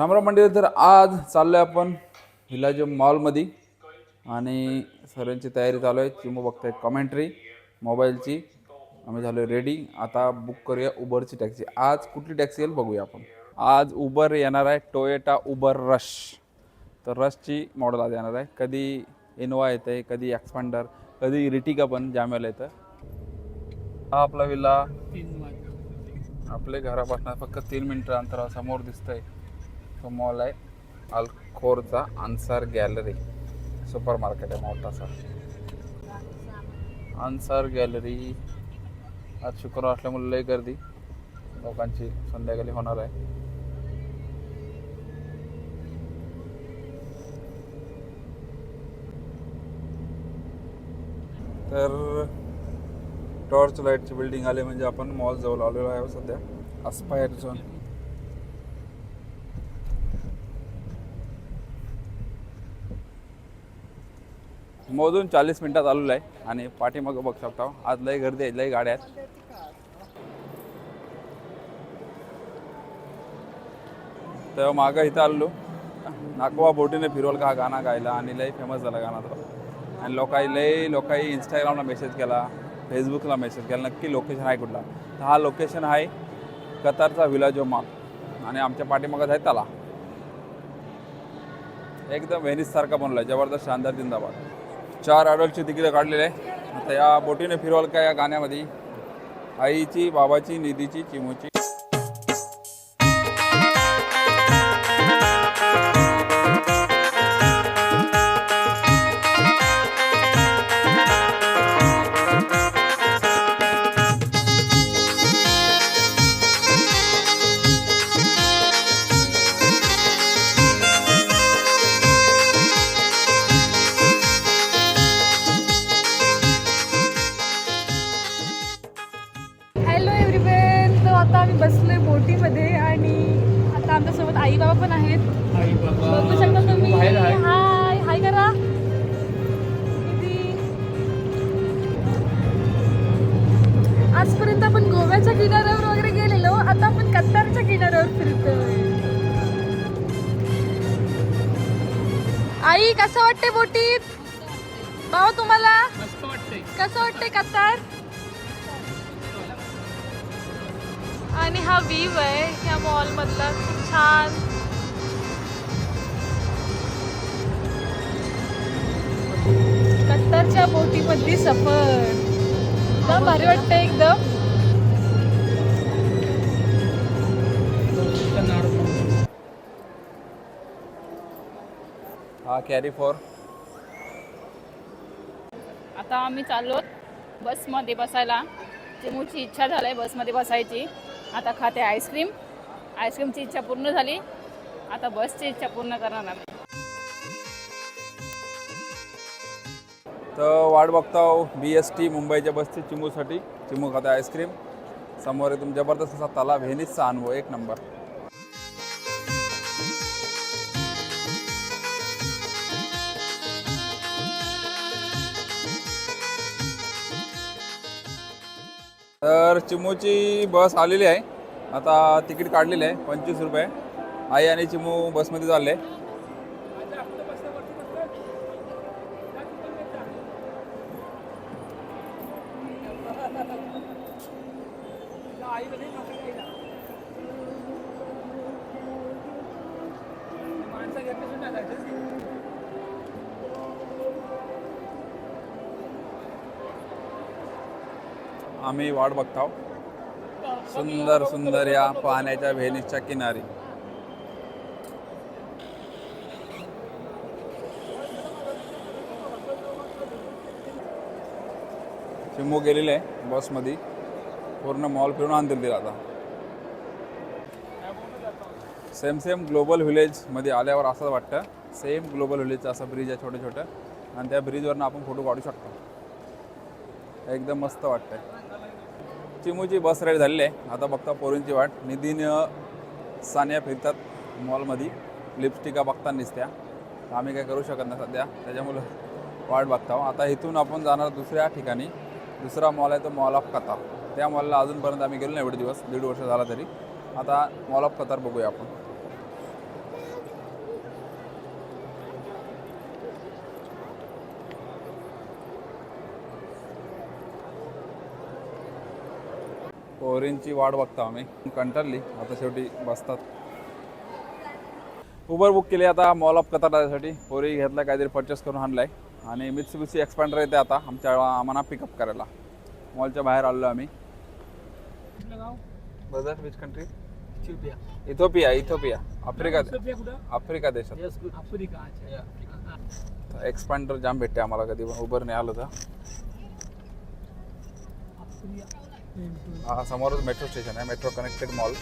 रामराव मंदिर तर आज चाललो आहे आपण विलाज मॉलमध्ये. आणि सर्वांची तयारी चालू आहे. चिमू बघताय कमेंट्री मोबाईलची. आम्ही झालो रेडी आता बुक करूया उबरची टॅक्सी आज कुठली टॅक्सी येईल बघूया आपण. आज उबर येणार आहे टोयोटा उबर रश तर रशची मॉडेल आज येणार आहे. कधी इनोवा येते कधी एक्सपांडर कधी रिटिका पण जामेला येतं. हा आपला विला आपल्या घरापासून फक्त तीन मिनटं अंतरासमोर दिसतंय. तो मॉल आहे अल्खोरचा अन्सार गॅलरी. सुपर मार्केट आहे मोठासा अन्सार गॅलरी. आज शुक्रवार असल्यामुळे लय गर्दी. लोकांची संध्याकाळी होणार आहे. तर टॉर्च लाईटची बिल्डिंग आली म्हणजे आपण मॉल जवळ आलेलो आहे सध्या. अस्पायर झोन मोजून चाळीस मिनिटात आलेलो आहे. आणि पाठीमागं बघ शकता आज लय गर्दी आहे लय गाड्या आहेत. तेव्हा मागं इथं आलो नागवा बोटीने फिरवल का हा गाणं गायला आणि लय फेमस झाला गाणं तो. आणि लोकांनी लय लोकांनी इंस्टाग्रामला मेसेज केला फेसबुकला मेसेज केला नक्की लोकेशन आहे कुठला. तर हा लोकेशन आहे कतारचा विलाजो मॉल आणि आमच्या पाठीमागत आहे तला एकदम व्हेनिससारखा बनला आहे जबरदस्त शानदार जिंदाबाद. चार अडल्टची तिकीटं काढलेले आहे. आता या बोटीने फिरवाल का या गाण्यामध्ये? आईची बाबाची निधीची चिमूची. बाबा पण आहेत. बघू शकता तुम्ही. हाय हाय करा? आजपर्यंत आपण गोव्याच्या किनाऱ्यावर वगैरे गेलेलो. आता आपण कतारच्या किनाऱ्यावर फिरतोय. आई कसं वाटते बोटीत? भाऊ तुम्हाला? कसं वाटते कतार? आणि हा व्ह्यू आहे ह्या मॉल मधला. खूप छान. कत्तरच्या बोटीमधली सफर. एकदम भारी वाटतं एकदम. हा कॅरी फॉर आता आम्ही चाललो बसमध्ये बसायला. चिमूची इच्छा झाली बसमध्ये बसायची. आता खाते आईस्क्रीम आईस्क्रीमची इच्छा पूर्ण झाली. आता बसची इच्छा पूर्ण करणार आम्ही. तर वाट बघता बी एस टी मुंबईच्या बसची चिमूसाठी चिमू खाते आईस्क्रीम समोर एकदम जबरदस्त असा तलाव व्हेनीसचा अनुभव एक नंबर. तर चिमूची बस आलेली आहे. आता तिकीट काढलेली आहे. पंचवीस रुपये. आई आणि चिमू बसमध्ये चालले. आम्ही वाट बघतो सुंदर सुंदर या पाण्याच्या व्हेनिसच्या किनारी. चिमू गेलेले आहे बसमध्ये पूर्ण मॉल फिरून आणतील तिला आता. सेम सेम ग्लोबल व्हिलेजमध्ये आल्यावर असं वाटतं. सेम ग्लोबल व्हिलेजचं असं ब्रिज आहे छोटं छोटं. आणि त्या ब्रिजवरनं आपण फोटो काढू शकतो. एकदम मस्त वाटतं चिमूची बस राईड झालेली आहे. आता बघता पोरींची वाट. निधीन सानिया फिरतात मॉलमध्ये लिपस्टिका बघताना दिसत्या. आम्ही काय करू शकत नाही सध्या. त्याच्यामुळं वाट बघता आता इथून आपण जाणार दुसऱ्या ठिकाणी. दुसरा मॉल आहे तो मॉल ऑफ कतार त्या मॉलला अजूनपर्यंत आम्ही गेलो नाही एवढे दिवस. दीड वर्ष झाला तरी. आता मॉल ऑफ कतार बघूया आपण. पोरींची वाट बघतो आम्ही. कंटाळली. आता शेवटी बसतात. उबर बुक केली आता मॉल ऑफ कतारसाठी पोरी घेतला काहीतरी परचेस करून आणलाय. आणि मित्सुबिशी एक्सपांडर येते आता आमच्या आम्हाला पिकअप करायला. मॉलच्या बाहेर आलो आम्ही. बदर which country Ethiopia Ethiopia Africa Africa देशात. एक्सपांडर जाम भेटते आम्हाला कधी पण उबर नाही आलं तर. समोरच मेट्रो स्टेशन आहे मेट्रो कनेक्टेड मॉल